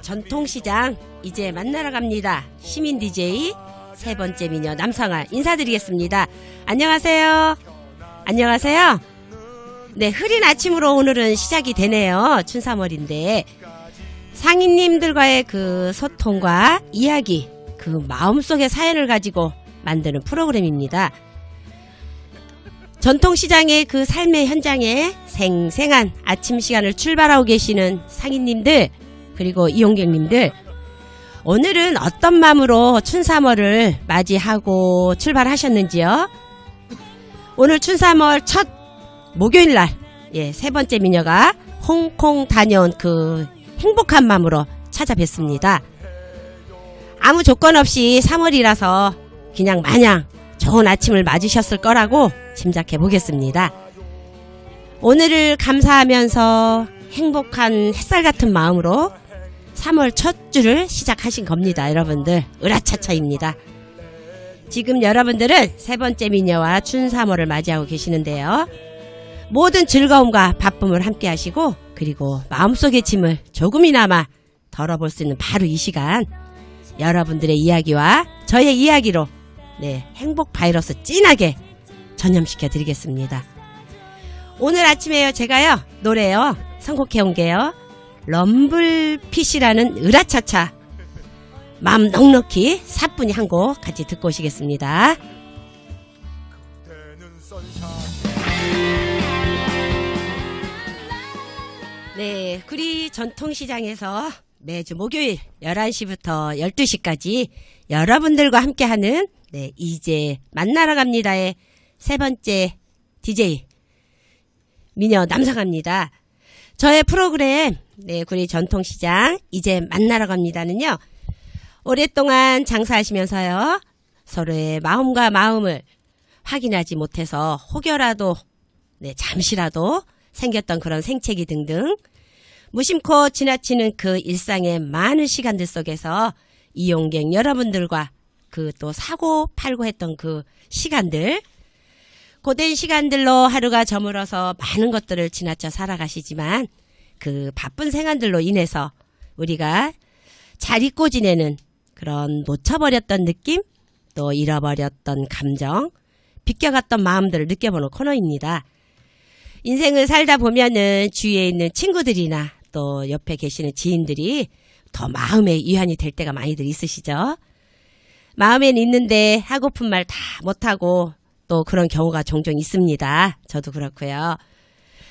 전통시장 이제 만나러 갑니다. 시민 DJ 세 번째 미녀 남상아 인사드리겠습니다. 안녕하세요. 안녕하세요. 네, 흐린 아침으로 오늘은 시작이 되네요. 춘삼월인데 상인님들과의 그 소통과 이야기, 그 마음속의 사연을 가지고 만드는 프로그램입니다. 전통시장의 그 삶의 현장에 생생한 아침 시간을 출발하고 계시는 상인님들, 그리고 이용객님들, 오늘은 어떤 마음으로 춘삼월을 맞이하고 출발하셨는지요? 오늘 춘삼월 첫 목요일 날, 예, 세 번째 미녀가 홍콩 다녀온 그 행복한 마음으로 찾아뵙습니다. 아무 조건 없이 3월이라서 그냥 마냥 좋은 아침을 맞으셨을 거라고 짐작해 보겠습니다. 오늘을 감사하면서 행복한 햇살 같은 마음으로 3월 첫 주를 시작하신 겁니다, 여러분들. 으라차차입니다. 지금 여러분들은 세 번째 미녀와 춘3월을 맞이하고 계시는데요. 모든 즐거움과 바쁨을 함께 하시고, 그리고 마음속의 짐을 조금이나마 덜어볼 수 있는 바로 이 시간. 여러분들의 이야기와 저의 이야기로, 네, 행복 바이러스 진하게 전염시켜 드리겠습니다. 오늘 아침에요, 제가요, 노래요, 선곡해 온 게요. 럼블핏이라는 으라차차 마음 넉넉히 사뿐히 한 곡 같이 듣고 오시겠습니다. 네, 구리 전통시장에서 매주 목요일 11시부터 12시까지 여러분들과 함께하는 네, 이제 만나러 갑니다의 세 번째 DJ 미녀 남성합니다. 저의 프로그램 네, 구리 전통시장 이제 만나러 갑니다는요. 오랫동안 장사하시면서요. 서로의 마음과 마음을 확인하지 못해서 혹여라도 네, 잠시라도 생겼던 그런 생채기 등등 무심코 지나치는 그 일상의 많은 시간들 속에서 이용객 여러분들과 그 또 사고 팔고 했던 그 시간들 고된 시간들로 하루가 저물어서 많은 것들을 지나쳐 살아가시지만 그 바쁜 생활들로 인해서 우리가 잘 잊고 지내는 그런 놓쳐버렸던 느낌 또 잃어버렸던 감정 비껴갔던 마음들을 느껴보는 코너입니다. 인생을 살다 보면은 주위에 있는 친구들이나 또 옆에 계시는 지인들이 더 마음에 위안이 될 때가 많이들 있으시죠? 마음엔 있는데 하고픈 말 다 못하고 또 그런 경우가 종종 있습니다. 저도 그렇고요.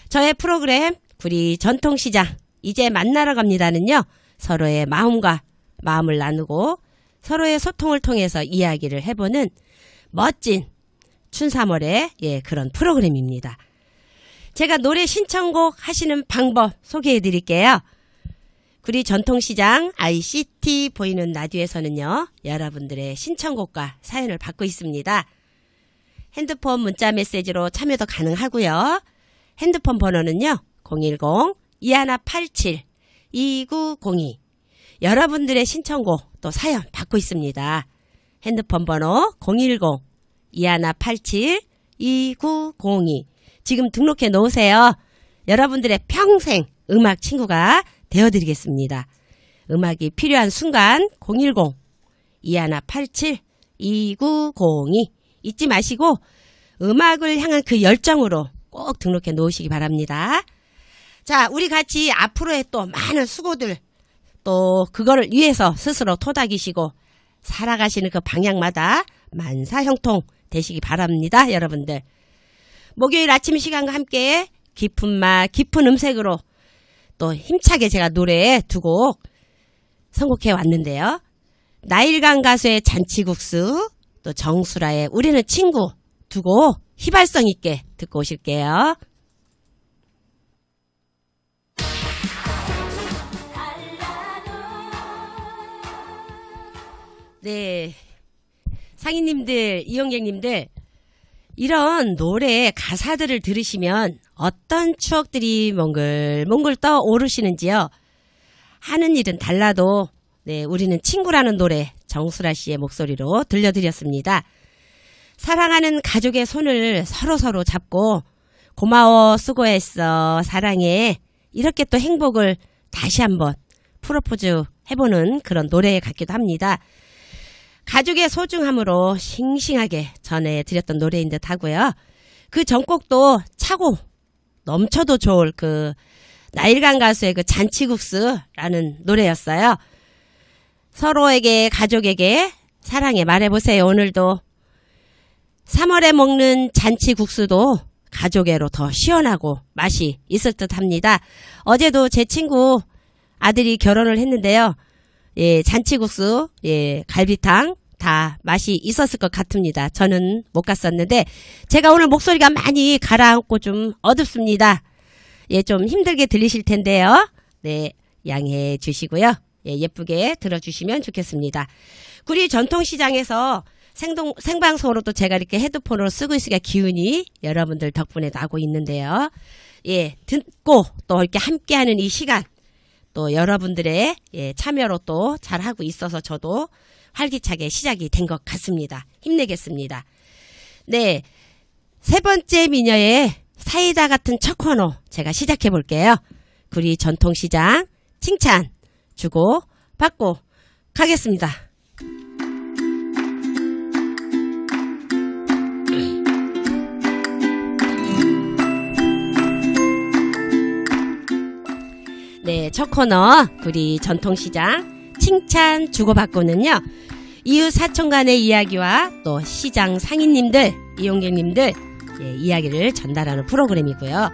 저의 프로그램 구리 전통시장 이제 만나러 갑니다는요. 서로의 마음과 마음을 나누고 서로의 소통을 통해서 이야기를 해보는 멋진 춘삼월의 예 그런 프로그램입니다. 제가 노래 신청곡 하시는 방법 소개해 드릴게요. 구리 전통시장 ICT 보이는 라디오에서는요, 여러분들의 신청곡과 사연을 받고 있습니다. 핸드폰 문자 메시지로 참여도 가능하고요. 핸드폰 번호는요, 010-2187-2902. 여러분들의 신청곡 또 사연 받고 있습니다. 핸드폰 번호 010-2187-2902. 지금 등록해 놓으세요. 여러분들의 평생 음악 친구가 되어드리겠습니다. 음악이 필요한 순간 010-2187-2902 잊지 마시고 음악을 향한 그 열정으로 꼭 등록해 놓으시기 바랍니다. 자, 우리 같이 앞으로의 또 많은 수고들 또 그거를 위해서 스스로 토닥이시고 살아가시는 그 방향마다 만사형통 되시기 바랍니다, 여러분들. 목요일 아침 시간과 함께 깊은 맛, 깊은 음색으로 또 힘차게 제가 노래 두 곡 선곡해 왔는데요. 나일강 가수의 잔치국수, 또 정수라의 우리는 친구 두곡 휘발성 있게 듣고 오실게요. 네. 상인님들, 이용객님들, 이런 노래 가사들을 들으시면 어떤 추억들이 몽글 몽글 떠오르시는지요? 하는 일은 달라도, 네, 우리는 친구라는 노래 정수라 씨의 목소리로 들려드렸습니다. 사랑하는 가족의 손을 서로 서로 잡고, 고마워, 수고했어, 사랑해. 이렇게 또 행복을 다시 한번 프로포즈 해보는 그런 노래 같기도 합니다. 가족의 소중함으로 싱싱하게 전해드렸던 노래인 듯 하고요. 그 전곡도 차고 넘쳐도 좋을 그 나일강 가수의 그 잔치국수라는 노래였어요. 서로에게 가족에게 사랑해 말해보세요. 오늘도 3월에 먹는 잔치국수도 가족애로 더 시원하고 맛이 있을 듯 합니다. 어제도 제 친구 아들이 결혼을 했는데요. 예, 잔치국수, 예, 갈비탕 다 맛이 있었을 것 같습니다. 저는 못 갔었는데 제가 오늘 목소리가 많이 가라앉고 좀 어둡습니다. 예, 좀 힘들게 들리실 텐데요. 네, 양해해 주시고요. 예, 예쁘게 들어주시면 좋겠습니다. 구리 전통시장에서 생동, 생방송으로도 제가 이렇게 헤드폰으로 쓰고 있으니까 기운이 여러분들 덕분에 나고 있는데요. 예, 듣고 또 이렇게 함께하는 이 시간 또 여러분들의 예, 참여로 또 잘하고 있어서 저도 활기차게 시작이 된 것 같습니다. 힘내겠습니다. 네. 세 번째 미녀의 사이다 같은 첫 코너 제가 시작해 볼게요. 구리 전통시장 칭찬 주고 받고 가겠습니다. 네, 첫 코너 구리 전통시장 칭찬 주고받고는요. 이웃 사촌 간의 이야기와 또 시장 상인님들, 이용객님들 예, 이야기를 전달하는 프로그램이고요.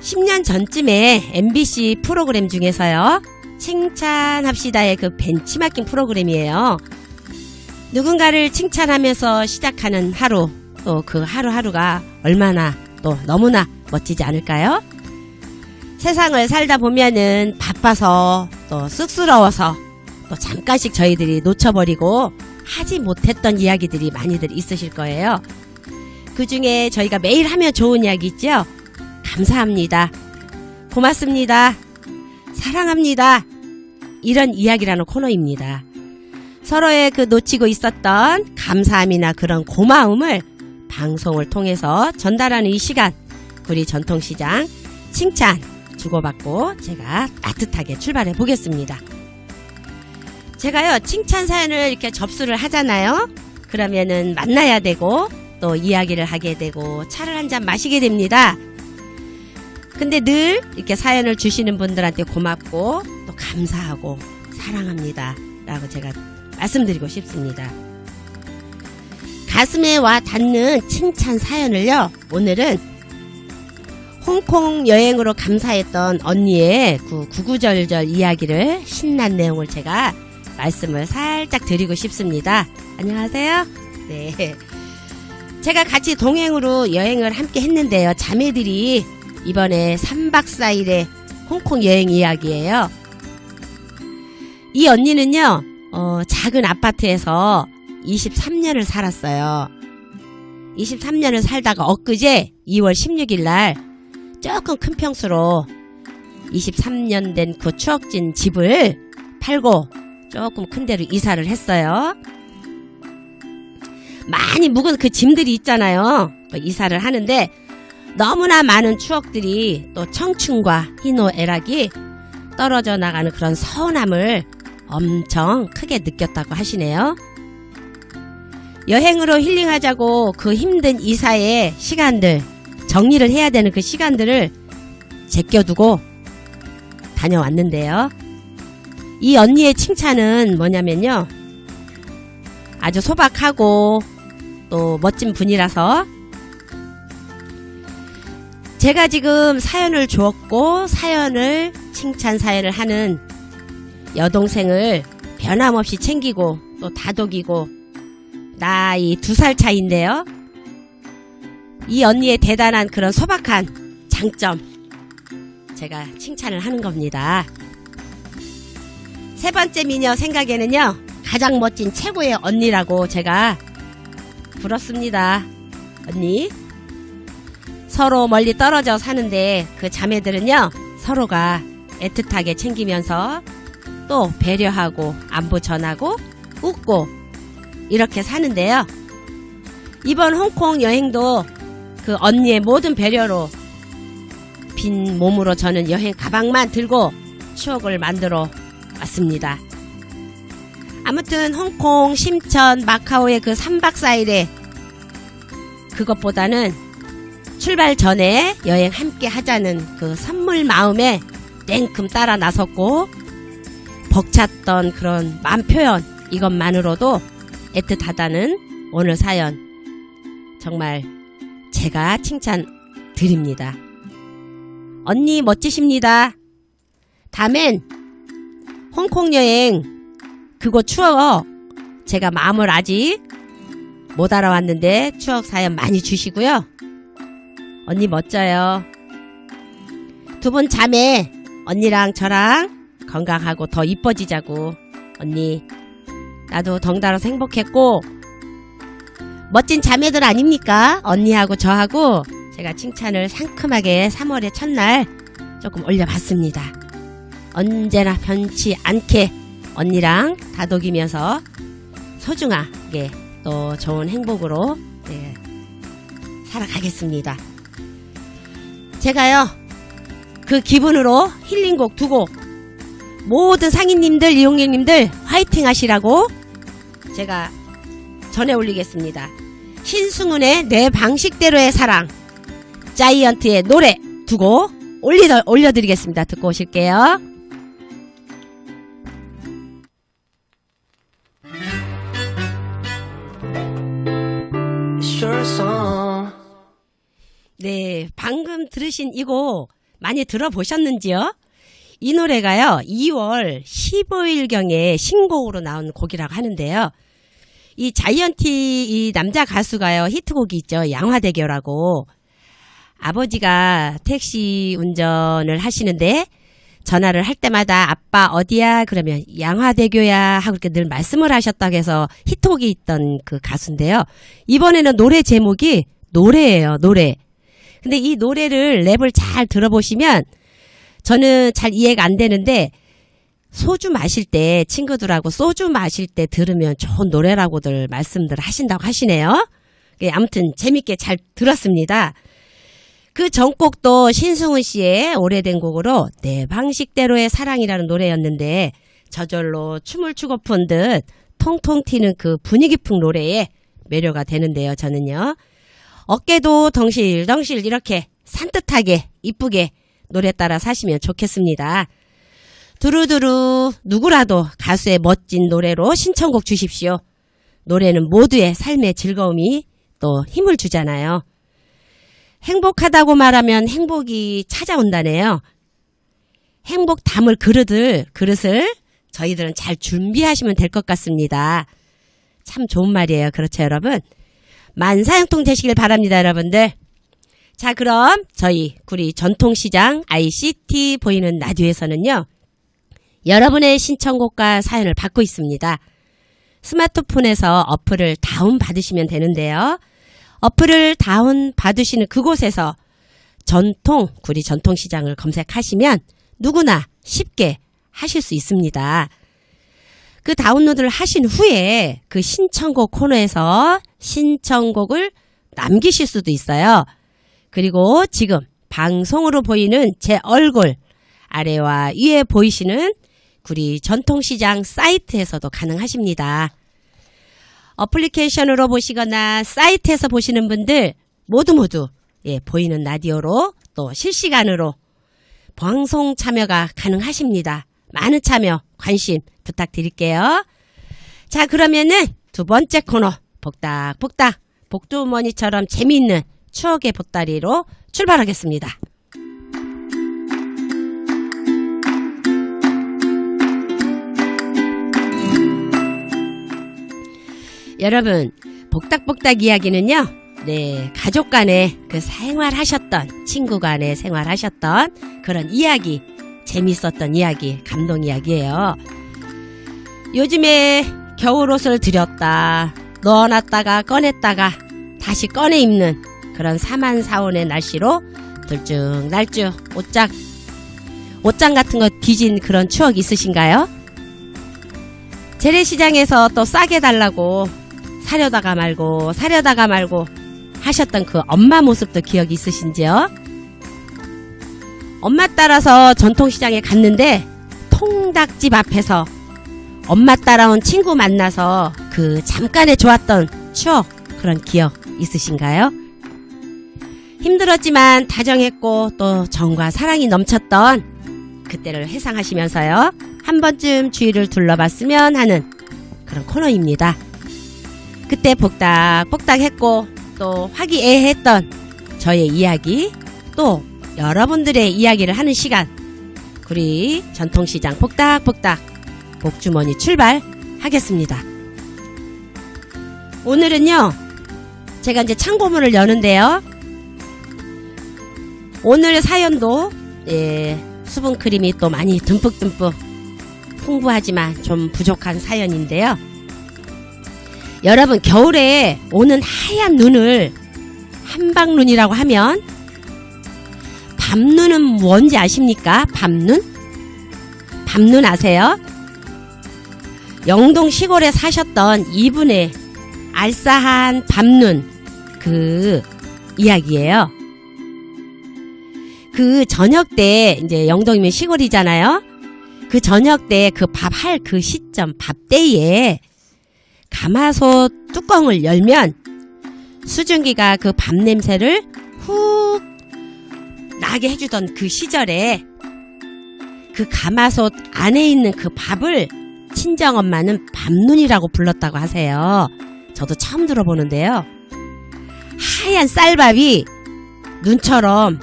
10년 전쯤에 MBC 프로그램 중에서요. 칭찬합시다의 그 벤치마킹 프로그램이에요. 누군가를 칭찬하면서 시작하는 하루, 또 그 하루하루가 얼마나 또 너무나 멋지지 않을까요? 세상을 살다 보면은 바빠서 또 쑥스러워서 또 잠깐씩 저희들이 놓쳐버리고 하지 못했던 이야기들이 많이들 있으실 거예요. 그 중에 저희가 매일 하면 좋은 이야기 있죠? 감사합니다. 고맙습니다. 사랑합니다. 이런 이야기라는 코너입니다. 서로의 그 놓치고 있었던 감사함이나 그런 고마움을 방송을 통해서 전달하는 이 시간, 구리 전통시장 칭찬 주고받고 제가 따뜻하게 출발해 보겠습니다. 제가요, 칭찬 사연을 이렇게 접수를 하잖아요? 그러면은 만나야 되고, 또 이야기를 하게 되고, 차를 한 잔 마시게 됩니다. 근데 늘 이렇게 사연을 주시는 분들한테 고맙고, 또 감사하고, 사랑합니다. 라고 제가 말씀드리고 싶습니다. 가슴에 와 닿는 칭찬 사연을요, 오늘은 홍콩 여행으로 감사했던 언니의 그 구구절절 이야기를 신난 내용을 제가 말씀을 살짝 드리고 싶습니다. 안녕하세요. 네. 제가 같이 동행으로 여행을 함께 했는데요. 자매들이 이번에 3박 4일의 홍콩 여행 이야기예요. 이 언니는요, 어, 작은 아파트에서 23년을 살았어요. 23년을 살다가 엊그제 2월 16일 날 조금 큰 평수로 23년 된 그 추억진 집을 팔고 조금 큰 데로 이사를 했어요. 많이 묵은 그 짐들이 있잖아요. 그 이사를 하는데 너무나 많은 추억들이 또 청춘과 희노애락이 떨어져 나가는 그런 서운함을 엄청 크게 느꼈다고 하시네요. 여행으로 힐링하자고 그 힘든 이사의 시간들, 정리를 해야 되는 그 시간들을 제껴두고 다녀왔는데요. 이 언니의 칭찬은 뭐냐면요. 아주 소박하고 또 멋진 분이라서 제가 지금 사연을 주었고 사연을 칭찬 사연을 하는 여동생을 변함없이 챙기고 또 다독이고 나이 두 살 차인데요. 이 언니의 대단한 그런 소박한 장점 제가 칭찬을 하는 겁니다. 세 번째 미녀 생각에는요 가장 멋진 최고의 언니라고 제가 부럽습니다. 언니 서로 멀리 떨어져 사는데 그 자매들은요 서로가 애틋하게 챙기면서 또 배려하고 안부 전하고 웃고 이렇게 사는데요. 이번 홍콩 여행도 그 언니의 모든 배려로 빈 몸으로 저는 여행 가방만 들고 추억을 만들어 왔습니다. 아무튼 홍콩, 심천, 마카오의 그 3박 4일에 그것보다는 출발 전에 여행 함께 하자는 그 선물 마음에 냉큼 따라 나섰고 벅찼던 그런 맘 표현 이것만으로도 애틋하다는 오늘 사연 정말 제가 칭찬 드립니다. 언니 멋지십니다. 다음엔 홍콩 여행 그거 추억 제가 마음을 아직 못 알아왔는데 추억 사연 많이 주시고요. 언니 멋져요. 두 분 자매 언니랑 저랑 건강하고 더 이뻐지자고 언니 나도 덩달아서 행복했고 멋진 자매들 아닙니까? 언니하고 저하고 제가 칭찬을 상큼하게 3월의 첫날 조금 올려봤습니다. 언제나 변치 않게 언니랑 다독이면서 소중하게 또 좋은 행복으로 네, 살아가겠습니다. 제가요 그 기분으로 힐링곡 두곡 모든 상인님들 이용객님들 화이팅 하시라고 제가 전해 올리겠습니다. 신승훈의 내 방식대로의 사랑 자이언트의 노래 두 곡 올려, 올려드리겠습니다. 듣고 오실게요. 네, 방금 들으신 이 곡 많이 들어보셨는지요? 이 노래가요, 2월 15일경에 신곡으로 나온 곡이라고 하는데요. 이 자이언티 이 남자 가수가요, 히트곡이 있죠. 양화대교라고. 아버지가 택시 운전을 하시는데 전화를 할 때마다 아빠 어디야? 그러면 양화대교야 하고 이렇게 늘 말씀을 하셨다고 해서 히트곡이 있던 그 가수인데요. 이번에는 노래 제목이 노래예요, 노래. 근데 이 노래를 랩을 잘 들어보시면 저는 잘 이해가 안 되는데 소주 마실 때 친구들하고 소주 마실 때 들으면 좋은 노래라고들 말씀들 하신다고 하시네요. 예, 아무튼 재밌게 잘 들었습니다. 그 전곡도 신승훈 씨의 오래된 곡으로 내 방식대로의 사랑이라는 노래였는데 저절로 춤을 추고픈 듯 통통 튀는 그 분위기풍 노래에 매료가 되는데요. 저는요. 어깨도 덩실덩실 이렇게 산뜻하게 이쁘게 노래 따라 사시면 좋겠습니다. 두루두루 누구라도 가수의 멋진 노래로 신청곡 주십시오. 노래는 모두의 삶의 즐거움이 또 힘을 주잖아요. 행복하다고 말하면 행복이 찾아온다네요. 행복 담을 그릇을, 그릇을 저희들은 잘 준비하시면 될 것 같습니다. 참 좋은 말이에요. 그렇죠, 여러분? 만사형통 되시길 바랍니다, 여러분들. 자, 그럼 저희 구리 전통시장 ICT 보이는 라디오에서는요. 여러분의 신청곡과 사연을 받고 있습니다. 스마트폰에서 어플을 다운 받으시면 되는데요. 어플을 다운 받으시는 그곳에서 전통 구리 전통시장을 검색하시면 누구나 쉽게 하실 수 있습니다. 그 다운로드를 하신 후에 그 신청곡 코너에서 신청곡을 남기실 수도 있어요. 그리고 지금 방송으로 보이는 제 얼굴 아래와 위에 보이시는 구리 전통시장 사이트에서도 가능하십니다. 어플리케이션으로 보시거나 사이트에서 보시는 분들 모두 모두 예, 보이는 라디오로 또 실시간으로 방송 참여가 가능하십니다. 많은 참여, 관심 부탁드릴게요. 자, 그러면은 두 번째 코너 복닥복닥 복두머니처럼 재미있는 추억의 보따리로 출발하겠습니다. 여러분, 복닥복닥 이야기는요, 네, 가족 간에 그 생활하셨던, 친구 간에 생활하셨던 그런 이야기, 재밌었던 이야기, 감동 이야기예요. 요즘에 겨울옷을 들였다, 넣어놨다가 꺼냈다가 다시 꺼내 입는 그런 사만사온의 날씨로 들쭉날쭉 옷장, 옷장 같은 거 뒤진 그런 추억 있으신가요? 재래시장에서 또 싸게 달라고 사려다가 말고 사려다가 말고 하셨던 그 엄마 모습도 기억이 있으신지요? 엄마 따라서 전통시장에 갔는데 통닭집 앞에서 엄마 따라온 친구 만나서 그 잠깐에 좋았던 추억 그런 기억 있으신가요? 힘들었지만 다정했고 또 정과 사랑이 넘쳤던 그때를 회상하시면서요. 한 번쯤 주위를 둘러봤으면 하는 그런 코너입니다. 그때 복닥복닥 했고 또 화기애애했던 저의 이야기 또 여러분들의 이야기를 하는 시간 우리 전통시장 복닥복닥 복주머니 출발하겠습니다. 오늘은요 제가 이제 창고문을 여는데요 오늘 사연도 예, 수분 크림이 또 많이 듬뿍듬뿍 풍부하지만 좀 부족한 사연인데요. 여러분 겨울에 오는 하얀 눈을 한방눈이라고 하면 밤눈은 뭔지 아십니까? 밤눈? 밤눈 아세요? 영동 시골에 사셨던 이분의 알싸한 밤눈 그 이야기예요. 그 저녁 때 이제 영동이면 시골이잖아요. 그 저녁 때 그 밥 할 그 시점 밥 때에 가마솥 뚜껑을 열면 수증기가 그 밥 냄새를 훅 나게 해주던 그 시절에 그 가마솥 안에 있는 그 밥을 친정엄마는 밥눈이라고 불렀다고 하세요. 저도 처음 들어보는데요. 하얀 쌀밥이 눈처럼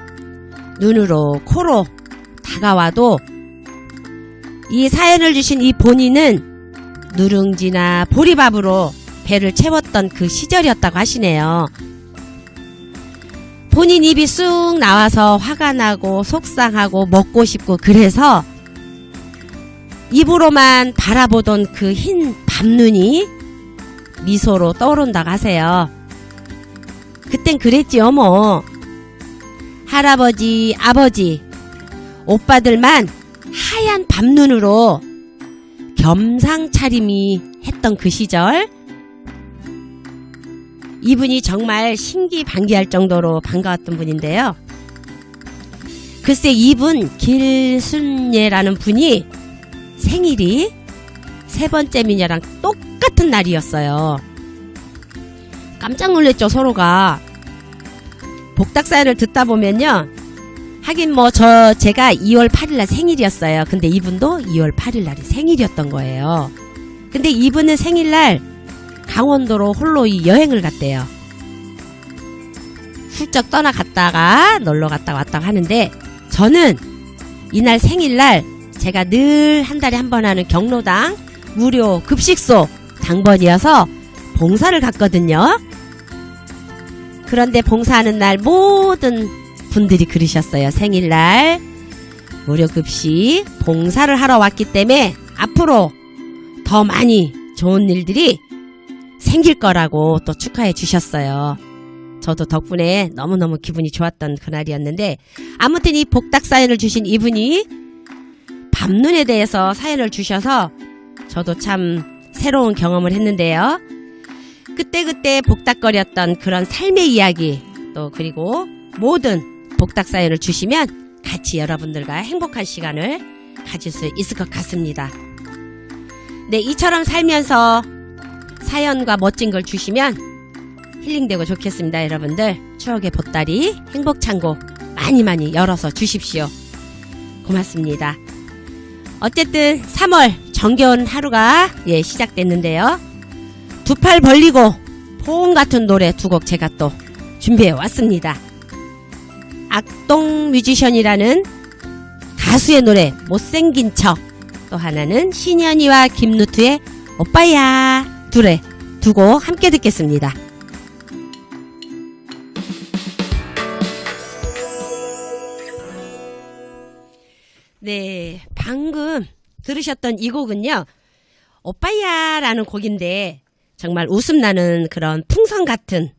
눈으로 코로 다가와도 이 사연을 주신 이 본인은 누룽지나 보리밥으로 배를 채웠던 그 시절이었다고 하시네요. 본인 입이 쑥 나와서 화가 나고 속상하고 먹고 싶고 그래서 입으로만 바라보던 그 흰 밤눈이 미소로 떠오른다고 하세요. 그땐 그랬지요, 뭐. 할아버지, 아버지, 오빠들만 하얀 밤눈으로 겸상 차림이 했던 그 시절 이분이 정말 신기반기할 정도로 반가웠던 분인데요. 글쎄 이분 길순예라는 분이 생일이 세 번째 미녀랑 똑같은 날이었어요. 깜짝 놀랐죠 서로가. 복닥사연을 듣다 보면요. 하긴 뭐 저 제가 2월 8일 날 생일이었어요. 근데 이분도 2월 8일 날이 생일이었던 거예요. 근데 이분은 생일날 강원도로 홀로 이 여행을 갔대요. 훌쩍 떠나갔다가 놀러 갔다 왔다고 하는데 저는 이날 생일날 제가 늘 한 달에 한 번 하는 경로당 무료 급식소 당번이어서 봉사를 갔거든요. 그런데 봉사하는 날 모든 분들이 그러셨어요. 생일날 무료 급식 봉사를 하러 왔기 때문에 앞으로 더 많이 좋은 일들이 생길 거라고 또 축하해 주셨어요. 저도 덕분에 너무너무 기분이 좋았던 그날이었는데 아무튼 이 복닥 사연을 주신 이분이 밤눈에 대해서 사연을 주셔서 저도 참 새로운 경험을 했는데요. 그때그때 복닥거렸던 그런 삶의 이야기 또 그리고 모든 복닥 사연을 주시면 같이 여러분들과 행복한 시간을 가질 수 있을 것 같습니다. 네, 이처럼 살면서 사연과 멋진 걸 주시면 힐링되고 좋겠습니다, 여러분들. 추억의 보따리, 행복창고 많이 많이 열어서 주십시오. 고맙습니다. 어쨌든 3월 정겨운 하루가 예, 시작됐는데요. 두 팔 벌리고 포옹 같은 노래 두 곡 제가 또 준비해 왔습니다. 악동 뮤지션이라는 가수의 노래 못생긴 척 또 하나는 신현이와 김누트의 오빠야 둘의 두 곡 함께 듣겠습니다. 네, 방금 들으셨던 이 곡은요. 오빠야 라는 곡인데 정말 웃음 나는 그런 풍선 같은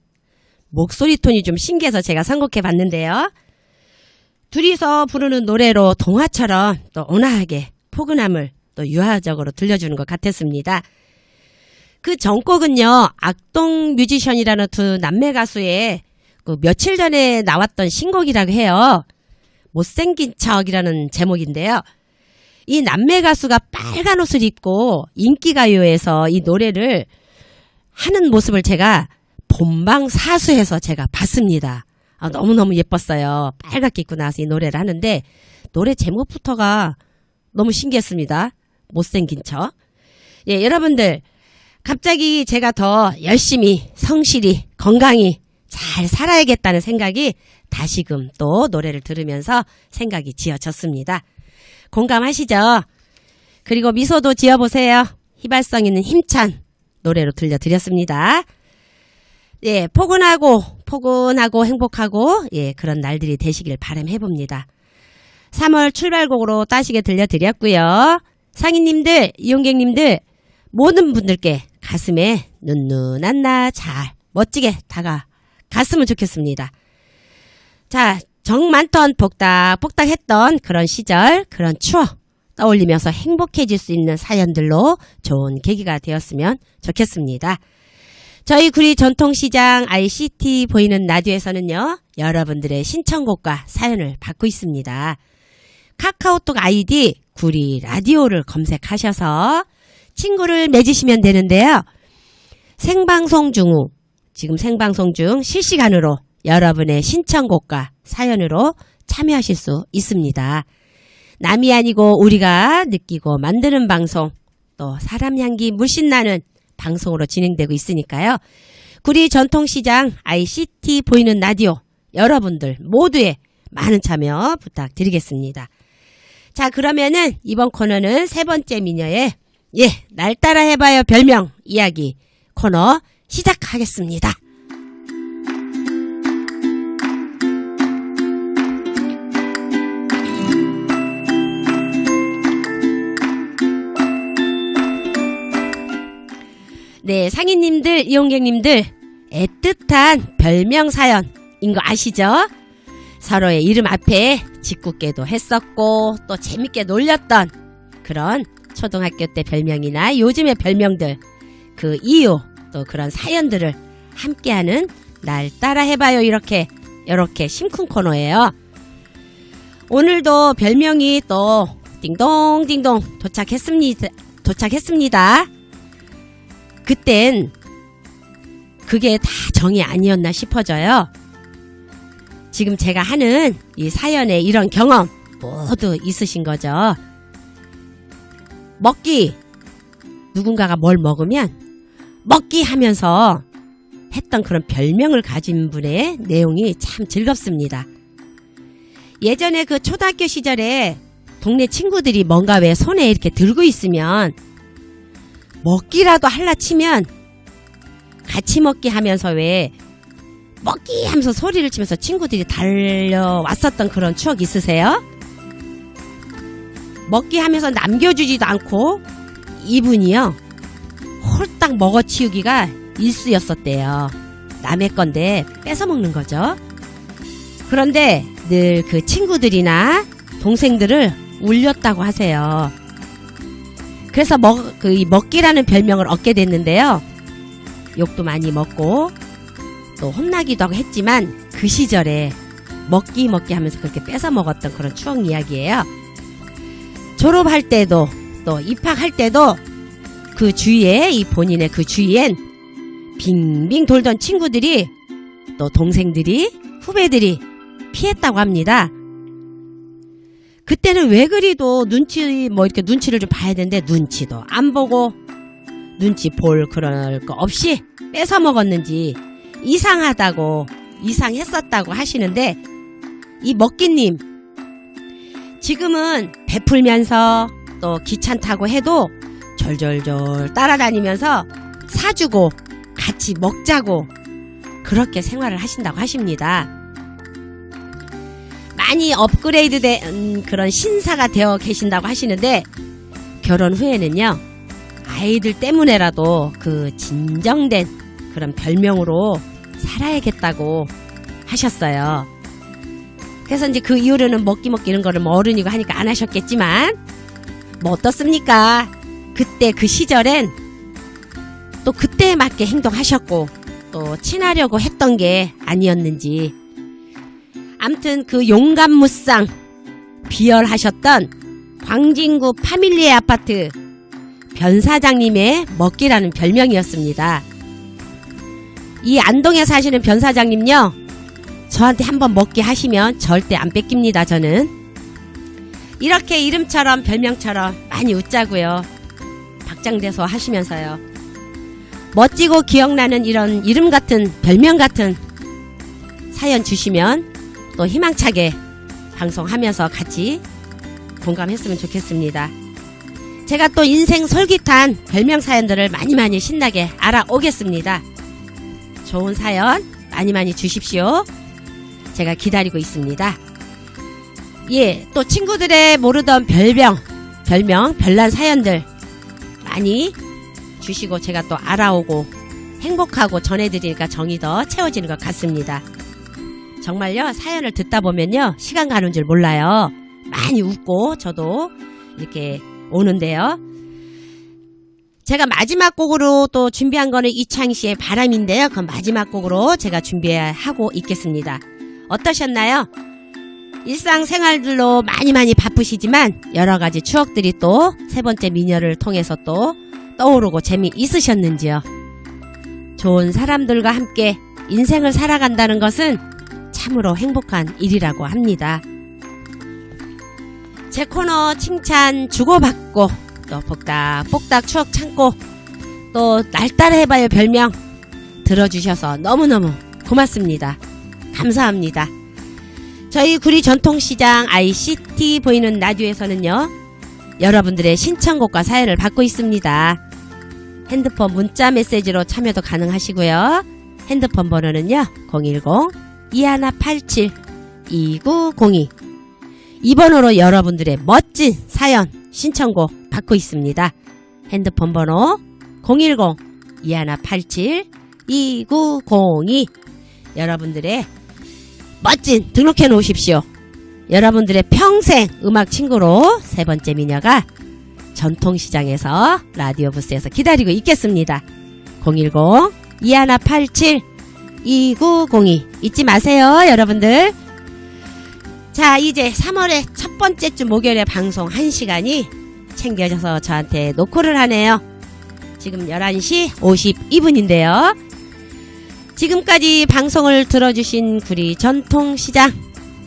목소리 톤이 좀 신기해서 제가 선곡해 봤는데요. 둘이서 부르는 노래로 동화처럼 또 온화하게 포근함을 또 유화적으로 들려주는 것 같았습니다. 그 전곡은요, 악동 뮤지션이라는 두 남매 가수의 그 며칠 전에 나왔던 신곡이라고 해요. 못생긴 척이라는 제목인데요. 이 남매 가수가 빨간 옷을 입고 인기가요에서 이 노래를 하는 모습을 제가 본방 사수해서 제가 봤습니다. 아, 너무너무 예뻤어요. 빨갛게 입고 나와서 이 노래를 하는데 노래 제목부터가 너무 신기했습니다. 못생긴 척. 예, 여러분들 갑자기 제가 더 열심히 성실히 건강히 잘 살아야겠다는 생각이 다시금 또 노래를 들으면서 생각이 지어졌습니다. 공감하시죠? 그리고 미소도 지어보세요. 휘발성 있는 힘찬 노래로 들려드렸습니다. 예, 포근하고, 포근하고 행복하고, 예, 그런 날들이 되시길 바람해 봅니다. 3월 출발곡으로 따시게 들려드렸고요. 상인님들, 이용객님들, 모든 분들께 가슴에 눈눈한 나 잘, 멋지게 다가 갔으면 좋겠습니다. 자, 정 많던 복닥, 복닥했던 그런 시절, 그런 추억 떠올리면서 행복해질 수 있는 사연들로 좋은 계기가 되었으면 좋겠습니다. 저희 구리 전통시장 ICT 보이는 라디오에서는요, 여러분들의 신청곡과 사연을 받고 있습니다. 카카오톡 아이디 구리 라디오를 검색하셔서 친구를 맺으시면 되는데요. 생방송 중 후, 지금 생방송 중 실시간으로 여러분의 신청곡과 사연으로 참여하실 수 있습니다. 남이 아니고 우리가 느끼고 만드는 방송, 또 사람 향기 물씬 나는 방송으로 진행되고 있으니까요. 구리 전통시장 ICT 보이는 라디오 여러분들 모두의 많은 참여 부탁드리겠습니다. 자, 그러면은 이번 코너는 세 번째 미녀의 예, 날 따라 해봐요 별명 이야기 코너 시작하겠습니다. 네, 상인님들, 이용객님들, 애틋한 별명 사연인 거 아시죠? 서로의 이름 앞에 짓궂게도 했었고, 또 재밌게 놀렸던 그런 초등학교 때 별명이나 요즘의 별명들, 그 이유, 또 그런 사연들을 함께하는 날 따라 해봐요. 이렇게, 이렇게 심쿵 코너예요. 오늘도 별명이 또 띵동띵동 도착했습니다. 도착했습니다. 그땐 그게 다 정이 아니었나 싶어져요. 지금 제가 하는 이 사연에 이런 경험 모두 있으신 거죠. 먹기. 누군가가 뭘 먹으면 먹기 하면서 했던 그런 별명을 가진 분의 내용이 참 즐겁습니다. 예전에 그 초등학교 시절에 동네 친구들이 뭔가 왜 손에 이렇게 들고 있으면 먹기라도 할라 치면 같이 먹기 하면서 왜 먹기 하면서 소리를 치면서 친구들이 달려왔었던 그런 추억 있으세요? 먹기 하면서 남겨주지도 않고 이분이요 홀딱 먹어치우기가 일수였었대요. 남의 건데 뺏어 먹는 거죠. 그런데 늘 그 친구들이나 동생들을 울렸다고 하세요. 그래서 먹, 그, 이 먹기라는 별명을 얻게 됐는데요. 욕도 많이 먹고, 또 혼나기도 하고 했지만, 그 시절에 먹기 먹기 하면서 그렇게 뺏어 먹었던 그런 추억 이야기예요. 졸업할 때도, 또 입학할 때도, 그 주위에, 이 본인의 그 주위엔 빙빙 돌던 친구들이, 또 동생들이, 후배들이 피했다고 합니다. 그때는 왜 그리도 눈치 뭐 이렇게 눈치를 좀 봐야 되는데 눈치도 안 보고 눈치 볼 그럴 거 없이 뺏어 먹었는지 이상하다고 이상했었다고 하시는데 이 먹기님 지금은 베풀면서 또 귀찮다고 해도 절절절 따라다니면서 사주고 같이 먹자고 그렇게 생활을 하신다고 하십니다. 많이 업그레이드된 음, 그런 신사가 되어 계신다고 하시는데 결혼 후에는요 아이들 때문에라도 그 진정된 그런 별명으로 살아야겠다고 하셨어요. 그래서 이제 그 이후로는 먹기 먹기 이런 거를 뭐 어른이고 하니까 안 하셨겠지만 뭐 어떻습니까? 그때 그 시절엔 또 그때에 맞게 행동하셨고 또 친하려고 했던 게 아니었는지 암튼 그 용감 무쌍 비열하셨던 광진구 파밀리의 아파트 변사장님의 먹기라는 별명이었습니다. 이 안동에 사시는 변사장님요. 저한테 한번 먹기 하시면 절대 안 뺏깁니다, 저는. 이렇게 이름처럼 별명처럼 많이 웃자고요. 박장대소 하시면서요. 멋지고 기억나는 이런 이름 같은 별명 같은 사연 주시면 또 희망차게 방송하면서 같이 공감했으면 좋겠습니다. 제가 또 인생 솔깃한 별명 사연들을 많이 많이 신나게 알아오겠습니다. 좋은 사연 많이 많이 주십시오. 제가 기다리고 있습니다. 예, 또 친구들의 모르던 별명, 별명, 별난 사연들 많이 주시고 제가 또 알아오고 행복하고 전해드리니까 정이 더 채워지는 것 같습니다. 정말요, 사연을 듣다 보면요, 시간 가는 줄 몰라요. 많이 웃고 저도 이렇게 오는데요. 제가 마지막 곡으로 또 준비한 거는 이창희 씨의 바람인데요. 그 마지막 곡으로 제가 준비하고 있겠습니다. 어떠셨나요? 일상생활들로 많이 많이 바쁘시지만 여러 가지 추억들이 또 세 번째 미녀를 통해서 또 떠오르고 재미있으셨는지요? 좋은 사람들과 함께 인생을 살아간다는 것은 참으로 행복한 일이라고 합니다. 제 코너 칭찬 주고받고 또 복닥복닥 추억 참고 또 날따라 해봐요 별명 들어주셔서 너무너무 고맙습니다. 감사합니다. 저희 구리 전통시장 ICT 보이는 라디오에서는요 여러분들의 신청곡과 사연을 받고 있습니다. 핸드폰 문자 메시지로 참여도 가능하시고요. 핸드폰 번호는요 010-2187-2902이 번호로 여러분들의 멋진 사연 신청곡 받고 있습니다. 핸드폰 번호 010-2187-2902 여러분들의 멋진 등록해 놓으십시오. 여러분들의 평생 음악 친구로 세 번째 미녀가 전통시장에서 라디오 부스에서 기다리고 있겠습니다. 010-2187-2902 잊지 마세요, 여러분들. 자, 이제 3월의 첫 번째 주 목요일에 방송 1시간이 챙겨져서 저한테 노크를 하네요. 지금 11시 52분인데요. 지금까지 방송을 들어주신 구리 전통시장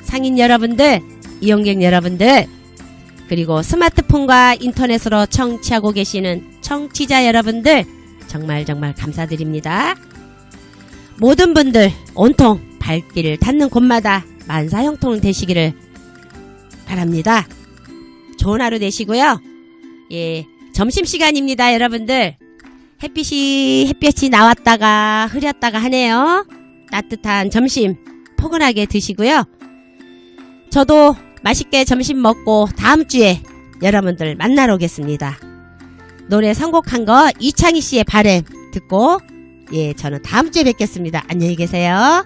상인 여러분들, 이용객 여러분들, 그리고 스마트폰과 인터넷으로 청취하고 계시는 청취자 여러분들, 정말 정말 감사드립니다. 모든 분들 온통 발길을 닿는 곳마다 만사 형통 되시기를 바랍니다. 좋은 하루 되시고요. 예, 점심시간입니다, 여러분들. 햇빛이, 햇볕이 나왔다가 흐렸다가 하네요. 따뜻한 점심 포근하게 드시고요. 저도 맛있게 점심 먹고 다음 주에 여러분들 만나러 오겠습니다. 노래 선곡한 거 이창희 씨의 바램 듣고 예, 저는 다음 주에 뵙겠습니다. 안녕히 계세요.